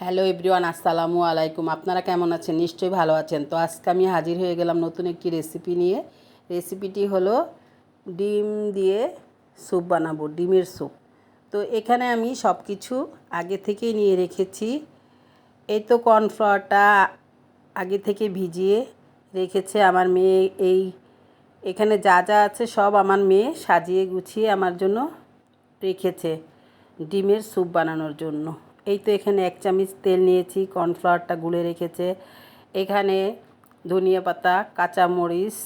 Hello everyone, আসসালামু আলাইকুম। আপনারা কেমন আছেন? নিশ্চয়ই ভালো আছেন। তো আজকে আমি হাজির হয়ে গেলাম নতুন একটি রেসিপি নিয়ে। রেসিপিটি হলো ডিম দিয়ে স্যুপ বানাবো, ডিমের স্যুপ তো এখানে আমি সব কিছু আগে থেকেই নিয়ে রেখেছি। এই তো কর্নফ্লাওয়ারটা আগে থেকে ভিজিয়ে রেখেছে আমার মেয়ে। এই এখানে যা যা আছে সব আমার মেয়ে সাজিয়ে গুছিয়ে আমার জন্য রেখেছে ডিমের স্যুপ বানানোর জন্য। এই তো এখানে এক চামচ তেল নিয়েছি, কর্নফ্লাওয়ারটা গুলে রেখেছে। এখানে ধনিয়া পাতা কাঁচামরিচ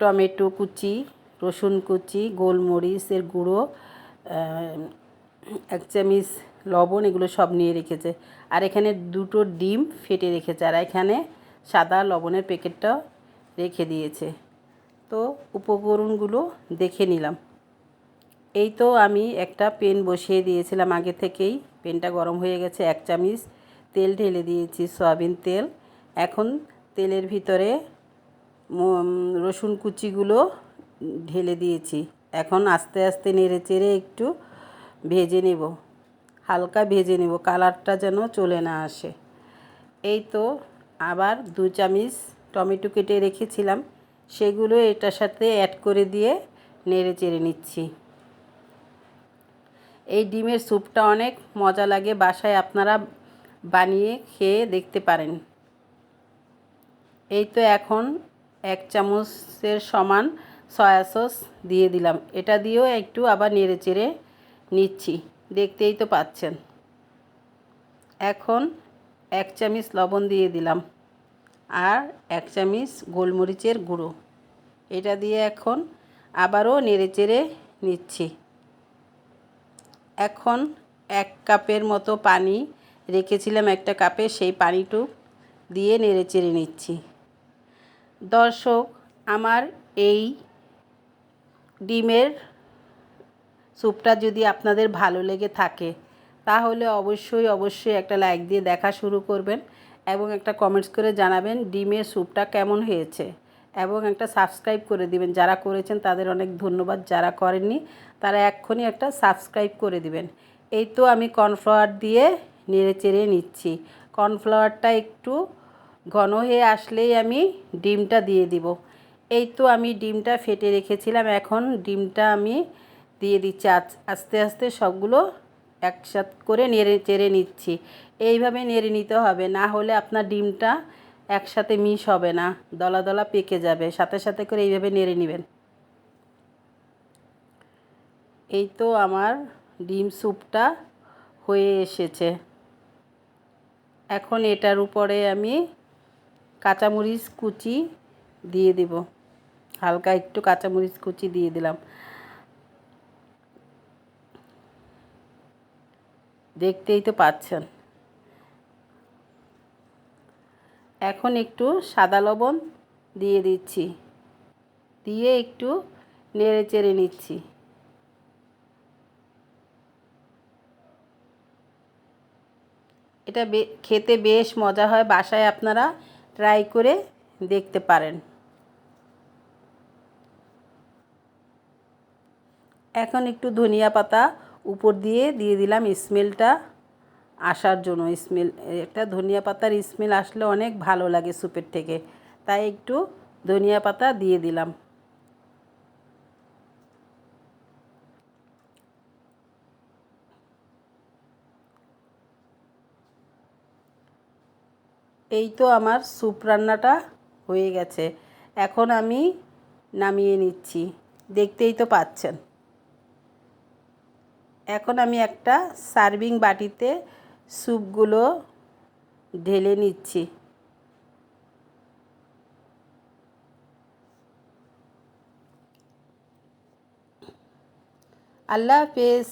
টমেটো কুচি, রসুন কুচি গোলমরিচের গুঁড়ো এক চামচ লবণ এগুলো সব নিয়ে রেখেছে। আর এখানে দুটো ডিম ফেটে রেখেছে আর এখানে সাদা লবণের প্যাকেটটা রেখে দিয়েছে। তো উপকরণগুলো দেখে নিলাম। এই তো আমি একটা পেন বসিয়ে দিয়েছিলাম আগে থেকেই। পেনটা গরম হয়ে গেছে, এক চামচ তেল ঢেলে দিয়েছি, সয়াবিন তেল। এখন তেলের ভিতরে রসুন কুচিগুলো ঢেলে দিয়েছি। এখন আস্তে আস্তে নেড়ে চেড়ে একটু ভেজে নেব। হালকা ভেজে নেব, কালারটা যেন চলে না আসে। এই তো আবার দু চামচ টমেটো কেটে রেখেছিলাম। সেগুলো এটার সাথে অ্যাড করে দিয়ে নেড়ে চেড়ে নিচ্ছি। এই ডিমের স্যুপটা অনেক মজা লাগে, বাসায় আপনারা বানিয়ে খেয়ে দেখতে পারেন। এই তো এখন এক চামচের সমান সয়া সস দিয়ে দিলাম। এটা দিয়েও একটু আবার নেড়ে চেড়ে নিচ্ছি, দেখতেই তো পাচ্ছেন। এখন এক চামচ লবণ দিয়ে দিলাম আর এক চামচ গোলমরিচের গুঁড়ো। এটা দিয়ে এখন আবারও নেড়ে চেড়ে নিচ্ছি। এখন এক কাপের মতো পানি রেখেছিলাম একটা কাপে, সেই পানিটু দিয়ে নেড়ে চেড়ে নিচ্ছি। দর্শক, আমার এই ডিমের স্যুপটা যদি আপনাদের ভালো লেগে থাকে, তাহলে অবশ্যই অবশ্যই একটা লাইক দিয়ে দেখা শুরু করবেন এবং একটা কমেন্টস করে জানাবেন ডিমের স্যুপটা কেমন হয়েছে। এবং একটা সাবস্ক্রাইব করে দিবেন। যারা করেছেন তাদের অনেক ধন্যবাদ, যারা করেননি তারা এক্ষুনি একটা সাবস্ক্রাইব করে দিবেন। এই তো আমি কর্নফ্লাওয়ার দিয়ে নেড়ে চেড়ে নিচ্ছি। কর্নফ্লাওয়ারটা একটু ঘন হয়ে আসলেই আমি ডিমটা দিয়ে দিব। এই তো আমি ডিমটা ফেটে রেখেছিলাম, এখন ডিমটা আমি দিয়ে দিচ্ছি। আস- আস্তে আস্তে সবগুলো একসাথ করে নেড়ে চেড়ে নিচ্ছি। এইভাবে নেড়ে নিতে হবে, না হলে আপনার ডিমটা একসাথে মিশ হবে না, দলা দলা পেকে যাবে, সাথে সাথে করে এইভাবে নেড়ে নেবেন। এই তো আমার ডিম স্যুপটা হয়ে এসেছে। এখন এটার উপরে আমি কাঁচামরিচ কুচি দিয়ে দিব। হালকা একটু কাঁচামরিচ কুচি দিয়ে দিলাম। দেখতেই তো পাচ্ছেন। এখন একটু সাদা লবণ দিয়ে দিচ্ছি। দিয়ে একটু নেড়ে চেড়ে নিচ্ছি। এটা খেতে বেশ মজা হয়, বাসায় আপনারা ট্রাই করে দেখতে পারেন। এখন একটু ধনিয়া পাতা উপর দিয়ে দিয়ে দিলাম স্মেলটা। আসার জন্য স্মেল, একটা ধনিয়া পাতার স্মেল আসলে অনেক ভালো লাগে স্যুপের থেকে। তাই একটু ধনিয়া পাতা দিয়ে দিলাম। এই তো আমার স্যুপ রান্নাটা হয়ে গেছে। এখন আমি নামিয়ে নিচ্ছি। দেখতেই তো পাচ্ছেন। এখন আমি একটা সার্ভিং বাটিতে স্যুপগুলো ঢেলে নিচ্ছি। আল্লাহ হাফেজ।